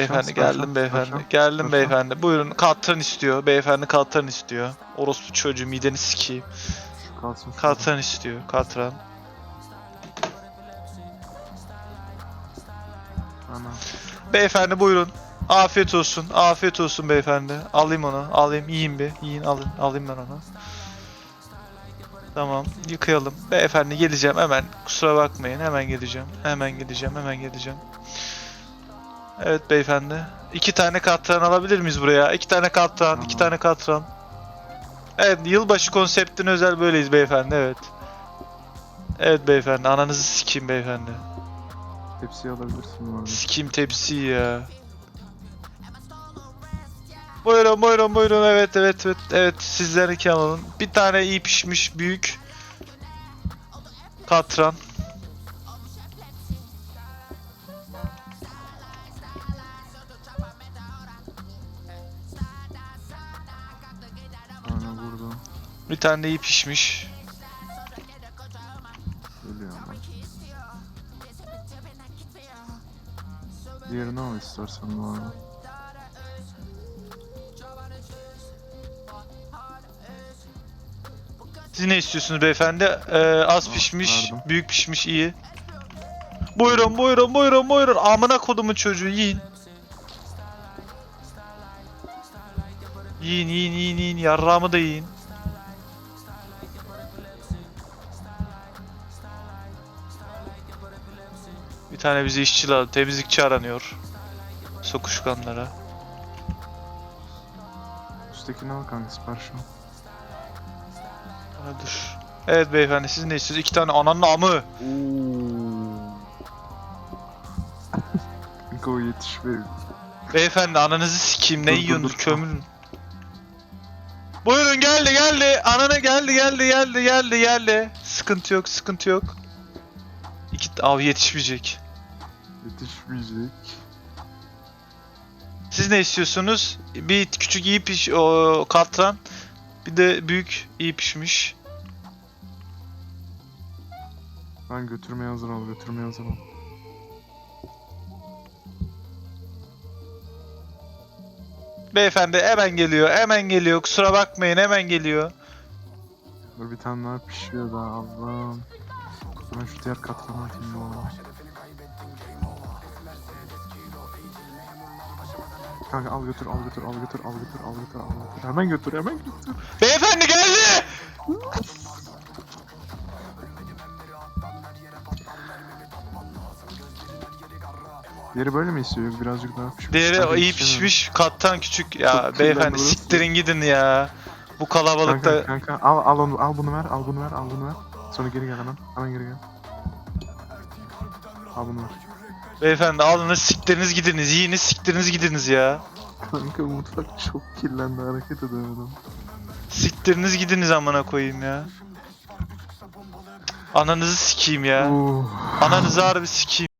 Beyefendi geldim beyefendi. şans, Geldim şans. beyefendi. Buyurun katran istiyor. Beyefendi katran istiyor. Orospu çocuğu mideni sikeyim. Kalsın. Katran istiyor. Katran. Ana. Beyefendi buyurun. Afiyet olsun. Afiyet olsun beyefendi. Alayım onu. Alayım. Yiyin bir. Yiyin alın. Alayım ben onu. Tamam. Yıkayalım. Beyefendi geleceğim hemen. Kusura bakmayın. Hemen geleceğim. Hemen geleceğim. Hemen geleceğim. Evet beyefendi. İki tane katran alabilir miyiz buraya? İki tane katran. iki Tamam. tane katran. Evet yılbaşı konseptine özel böyleyiz beyefendi. Evet. Evet beyefendi. Ananızı sikeyim beyefendi. Tepsiyi alabilirsin bu arada. Sikim tepsiyi ya. Buyurun buyurun buyurun evet evet evet evet sizlerinki alalım. Bir tane iyi pişmiş büyük katran. Bir tane de iyi pişmiş. Ölüyor ama. Diğerini al istersen bu arada. Siz ne istiyorsunuz beyefendi? Ee, az Al, pişmiş, verdim. büyük pişmiş iyi. Buyurun buyurun buyurun buyurun. Amına kodumun çocuğu yiyin. Yiyin yiyin yiyin yiyin. Yarrağımı da yiyin. Bir tane bize işçi lazım. Temizlikçi aranıyor. Sokuşkanlara. Üsttekini al kanka sipariş al. Ha, dur. Evet beyefendi siz ne istiyorsunuz? İki tane ananın amı. Kanka o yetişmiyor. Beyefendi ananızı sikeyim ne Dur, dur, yiyorsunuz dur. kömürün. Buyurun geldi geldi. Ananı geldi geldi geldi geldi geldi. Sıkıntı yok sıkıntı yok. İki av yetişmeyecek. Yetişmeyecek. Siz ne istiyorsunuz? Bir küçük iyi piş o katran. Bir de büyük iyi pişmiş. Ben götürmeye hazır ol, götürmeye hazır ol. Beyefendi hemen geliyor hemen geliyor kusura bakmayın hemen geliyor. Dur bir tane daha pişiyor daha Allah'ım. Ben şu diğer katranı atayım bu arada. Kanka al götür, al götür, al götür, al götür, al götür, al götür. Hemen götür, hemen götür. Beyefendi geldi. Diğeri böyle mi istiyor? Birazcık daha pişmiş. Diğeri o iyi pişmiş kattan küçük. Ya Çok beyefendi burası. siktirin gidin ya. Bu kalabalıkta Kanka, kanka al, al onu, al bunu ver, al bunu ver, al bunu ver. Sonra geri gel hemen, hemen geri gel. Al bunu ver. Beyefendi alınız siktiriniz gidiniz. Yiyiniz siktiriniz gidiniz ya. Kanka mutfak çok kirlendi, hareket edemedim. Siktiriniz gidiniz amına koyayım ya. Ananızı sikeyim ya. Uh. Ananızı harbi sikeyim.